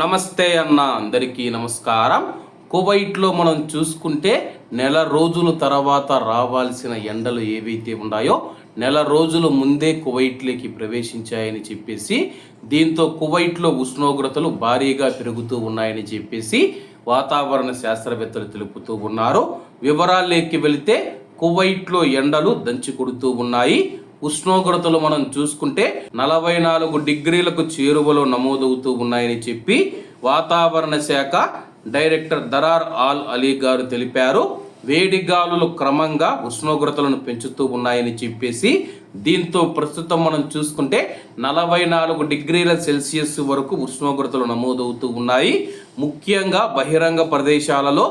నమస్తే అన్న అందరికీ నమస్కారం. కువైట్లో మనం చూసుకుంటే నెల రోజుల తర్వాత రావాల్సిన ఎండలు ఏవైతే ఉన్నాయో నెల రోజుల ముందే కువైట్లోకి ప్రవేశించాయని చెప్పేసి దీంతో కువైట్లో ఉష్ణోగ్రతలు భారీగా పెరుగుతూ ఉన్నాయని చెప్పేసి వాతావరణ శాస్త్రవేత్తలు తెలుపుతూ ఉన్నారు. వివరాల్లోకి వెళితే కువైట్లో ఎండలు దంచి కొడుతూ ఉన్నాయి. ఉష్ణోగ్రతలు మనం చూసుకుంటే నలభై నాలుగు డిగ్రీలకు చేరువలో నమోదవుతూ ఉన్నాయని చెప్పి వాతావరణ శాఖ డైరెక్టర్ దరార్ ఆల్ అలీ గారు తెలిపారు. వేడి గాలులు క్రమంగా ఉష్ణోగ్రతలను పెంచుతూ ఉన్నాయని చెప్పేసి దీంతో ప్రస్తుతం మనం చూసుకుంటే నలభై నాలుగు డిగ్రీల సెల్సియస్ వరకు ఉష్ణోగ్రతలు నమోదవుతూ ఉన్నాయి. ముఖ్యంగా బహిరంగ ప్రదేశాలలో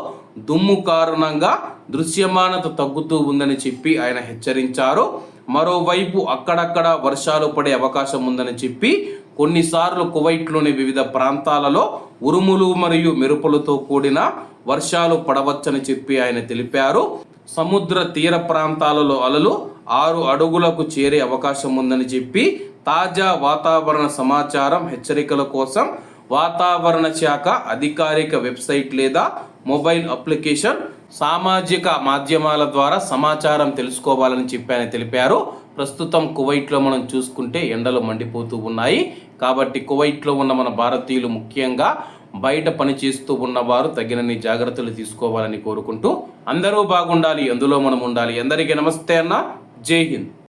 దుమ్ము కారణంగా దృశ్యమానత తగ్గుతూ ఉందని చెప్పి ఆయన హెచ్చరించారు. మరోవైపు అక్కడక్కడ వర్షాలు పడే అవకాశం ఉందని చెప్పి కొన్నిసార్లు కువైట్లోని వివిధ ప్రాంతాలలో ఉరుములు మరియు మెరుపులతో కూడిన వర్షాలు పడవచ్చని చెప్పి ఆయన తెలిపారు. సముద్ర తీర ప్రాంతాలలో అలలు ఆరు అడుగులకు చేరే అవకాశం ఉందని చెప్పి తాజా వాతావరణ సమాచారం హెచ్చరికల కోసం వాతావరణ శాఖ అధికారిక వెబ్సైట్ లేదా మొబైల్ అప్లికేషన్ సామాజిక మాధ్యమాల ద్వారా సమాచారం తెలుసుకోవాలని చెప్పి తెలిపారు. ప్రస్తుతం కువైట్లో మనం చూసుకుంటే ఎండలు మండిపోతూ ఉన్నాయి. కాబట్టి కువైట్లో ఉన్న మన భారతీయులు ముఖ్యంగా బయట పనిచేస్తూ ఉన్నవారు తగినన్ని జాగ్రత్తలు తీసుకోవాలని కోరుకుంటూ అందరూ బాగుండాలి అందులో మనం ఉండాలి. అందరికీ నమస్తే అన్న. జై హింద్.